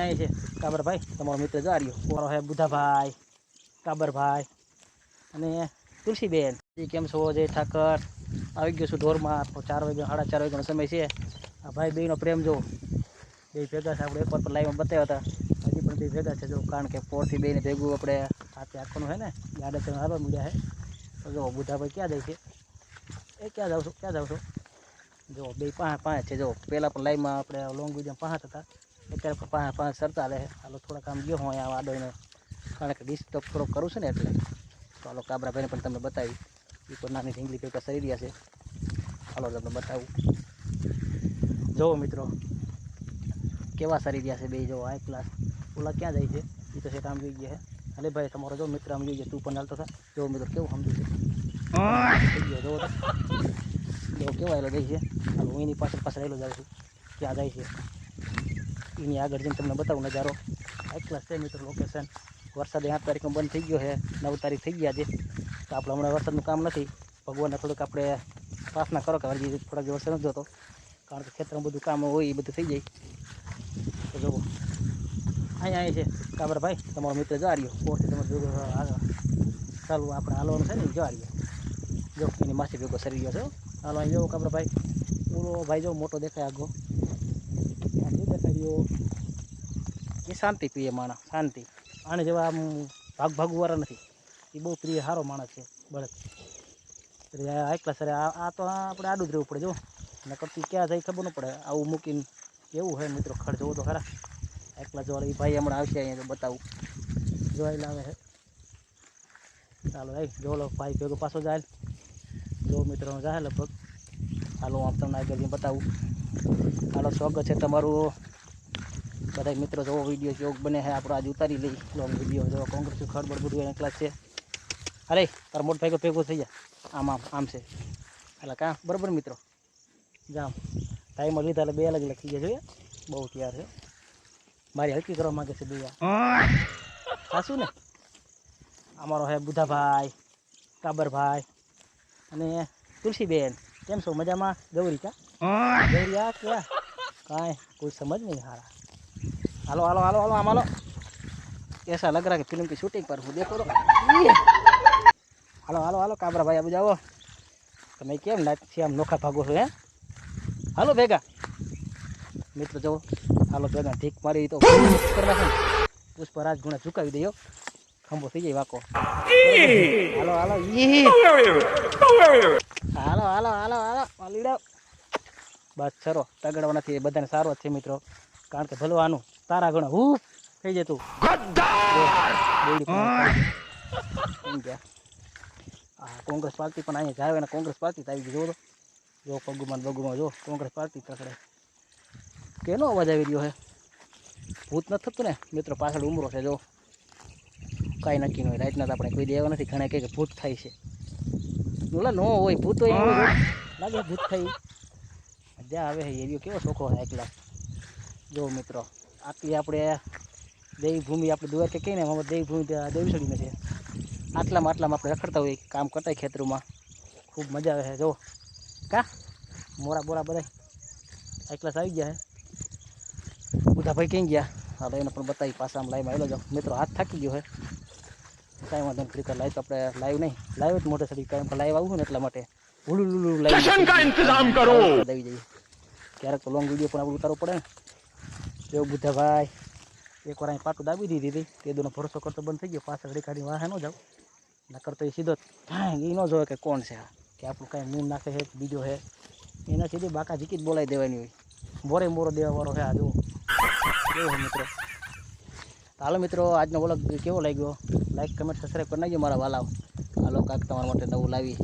અહીંયા છે કાબરભાઈ, તમારો મિત્ર જા રહ્યો મારો હે બુધાભાઈ. કાબરભાઈ. અને તુલસીબેન. એ કેમ છો? જય ઠાકર. આવી ગયો છું ઢોરમાં. તો ચાર વાગ્યા, સાડા ચાર વાગ્યાનો સમય છે. આ ભાઈ બેનો પ્રેમ જો. બે ભેગા છે આપણે, એકવાર પર લાઈવમાં બતાવ્યા હતા. હજી પણ બે ભેગા છે જો, કારણ કે પોરથી બેને ભેગું આપણે હાથે આખવાનું છે ને, ગાડે તમે હારવા મળ્યા છે તો જો, બુધાભાઈ ક્યાં જાય છે? એ ક્યાં જાવ છો? ક્યાં જાવ છો? જો, બે પાંચ પાંચ છે જો. પહેલાં પણ લાઈવમાં આપણે લોંગ વીડિયો પાંચ હતા. અત્યારે પાંચ પાંચ સરતા રહે. હાલો થોડાક આમ ગયો હું અહીંયા વાડોને કારણ કે ડિસ્ટર્બ થોડોક કરું છું ને એટલે. તો હાલો કાબરાભાઈને પણ તમને બતાવી. એ પણ નાની ઢીંગલી પેપર સરી રહ્યા છે. હાલો તમને બતાવું. જુઓ મિત્રો, કેવા સરી રહ્યા છે બે જો આ ક્લાસ ઓલા ક્યાં જાય છે? એ તો છે કામ જોઈ ગયા છે. અલે ભાઈ, તમારો જો મિત્ર આમ જોઈએ તું પણ હાલતો થાય જો મિત્રો, કેવું સમજુ છે. જો કેવા એલો જાય છે. હું એની પાછળ પાછળ એલો જાઉં છું. ક્યાં જાય છે? એની આગળ જઈને તમને બતાવું નજારો. હાઈ છે મિત્રો લોકેશન વરસાદ આઠ તારીખમાં બંધ થઈ ગયો છે. નવ તારીખ થઈ ગયા છે. તો આપણે હમણાં વરસાદનું કામ નથી. ભગવાનને થોડુંક આપણે પ્રાર્થના કરો કે હજી થોડાક વરસાદ નથી જોતો કારણ કે ખેતરમાં બધું કામ હોય એ બધું થઈ જાય. તો જોવો અહીંયા અહીં છે. કાબરભાઈ તમારો મિત્ર જા રહ્યો. પોરથી તમારે ભેગો ચાલુ, આપણે હાલવાનું છે ને, જો રહ્યો. જો, એની માસી ભેગો સરી ગયો છે. હાલો અહીં જો કાબરભાઈ પૂરો ભાઈ જો મોટો દેખાય આગો. રહ્યો એ શાંતિ પીએ માણસ, શાંતિ. આને જેવા આમ ભાગ ભાગવાળા નથી. એ બહુ પ્રિય, સારો માણસ છે, બળદ. એટલે સર આ તો આપણે આડું જ રહેવું પડે, જો. અને કરતી ક્યાં જાય ખબર ન પડે. આવું મૂકીને એવું હોય મિત્રો ખર્ચ જોવો તો ખરા. એકલા જોવા એ ભાઈ હમણાં આવશે અહીંયા બતાવું. જોઈ લાવે છે ચાલો ભાઈ જો લો, ભાઈ ભેગો પાછો જાય. જો મિત્રો, જાય લગભગ. હાલો, હું તમને આગળ બતાવું. હાલો, સ્વાગત છે તમારું. બધા મિત્રો જોવો વીડિયો જોગ બને છે આપણો આજે ઉતારી લઈ લોંગ વીડિયો જો કોંગ્રેસ ખડબડ બધું એના ક્લાસ છે. અરે તારો મોટ ભાઈ ભેગો થઈ જાય. આમ આમ આમ છે. એટલે કાં? બરાબર મિત્રો? જામ ટાઈમ લીધા એટલે બે અલગ અલગ થઈ ગયા જોઈએ બહુ તૈયાર છે મારી હલકી કરવા માગે છે બે સાસું ને અમારો હે બુધાભાઈ, કાબરભાઈ અને તુલસીબેન. કેમ છો? મજામાં? ગૌરી કા? ગૌરી આ ક્યાં કાંઈ, કોઈ સમજ નહીં હારા. હાલો હાલો હાલો હાલો, આમ હાલો. કેસા લગરા કે ફિલ્મ કે શૂટિંગ પર હું દેખો તો. હાલો હાલો હાલો કાબરા ભાઈ આબુ જાઓ તમે કેમ નાખી આમ નોખા ભાગો છો, હે? હાલો, ભેગા. મિત્રો, જુઓ. હાલો, ભેગા, ઢીક મારી તો પુષ્પરાજ ગુણા ચુકાવી દયો ખંભો થઈ જાય વાકો. હાલો હાલો હાલો હાલો હાલો હાલો. બસ ચરો તગડવા નથી, એ બધાને સારો છે, મિત્રો. કારણ કે ભલો આનું તારા ગણો હું? થઈ જાય તું. બેડી પણ ખાઈ જાય. એમ કે હા કોંગ્રેસ પાર્ટી પણ અહીંયા જાય ને કોંગ્રેસ પાર્ટી તો આવી ગઈ જો તો. જો પગુમાં બગુમાં જો કોંગ્રેસ પાર્ટી તકડે કેનો અવાજ આવી રહ્યો છે ભૂત નથી થતું ને? મિત્રો પાછળ ઉમરો છે જો. કાંઈ નક્કી ન હોય રાતના તો આપણે કોઈ દેવા નથી. ઘણા કહે કે ભૂત થાય છે. બોલા નો હોય ભૂત હોય. લાગે ભૂત થાય જ્યાં આવે છે એરિયો કેવો શોખો એકલા. जो मित्रों आटली आप दैवभूमि आप दुआ के कहीं देवी देवसड़ी में आटला में आटला में आप रखड़ता हुई काम करता है खेतरू में खूब मज़ा आए जो क्या मोरा बोरा बदाय एकलास आई गया है बुधा भाई कहीं गया हाँ लाइन अपने बताई पासा में लाइव आए जाओ मित्रों हाथ थकी गए कई वो क्लिक लाइव तो आप लाइव नहीं लाइव मोटे सड़ी कहीं लाइव आऊ ना एट्ला का इंतज़ाम करो क्या लॉन्ग विडियो आप उतारो पड़े જો બુદ્ધાભાઈ એકવાર અહીં પાટું દાબી દીધી હતી. તે દોનો ભરોસો કરતો બંધ થઈ ગયો. પાછળ રેખાડી વાહે ન જાવ નકર તો એ સીધો એ ન જોવે કે કોણ છે કે આપણું કાંઈ મૂન નાખે છે બીજો છે. એના સીધી બાકા જીકી જ બોલાવી દેવાની હોય. મોરે મોરો દેવાવાળો છે આ, જુઓ. કેવો મિત્રો? હાલો મિત્રો, આજનો વ્લોગ કેવો લાગ્યો? લાઈક કમેન્ટ સબસ્ક્રાઈબ કરી નાખજો મારા વાલાઓ. હાલો, કાંક તમારા માટે નવું લાવી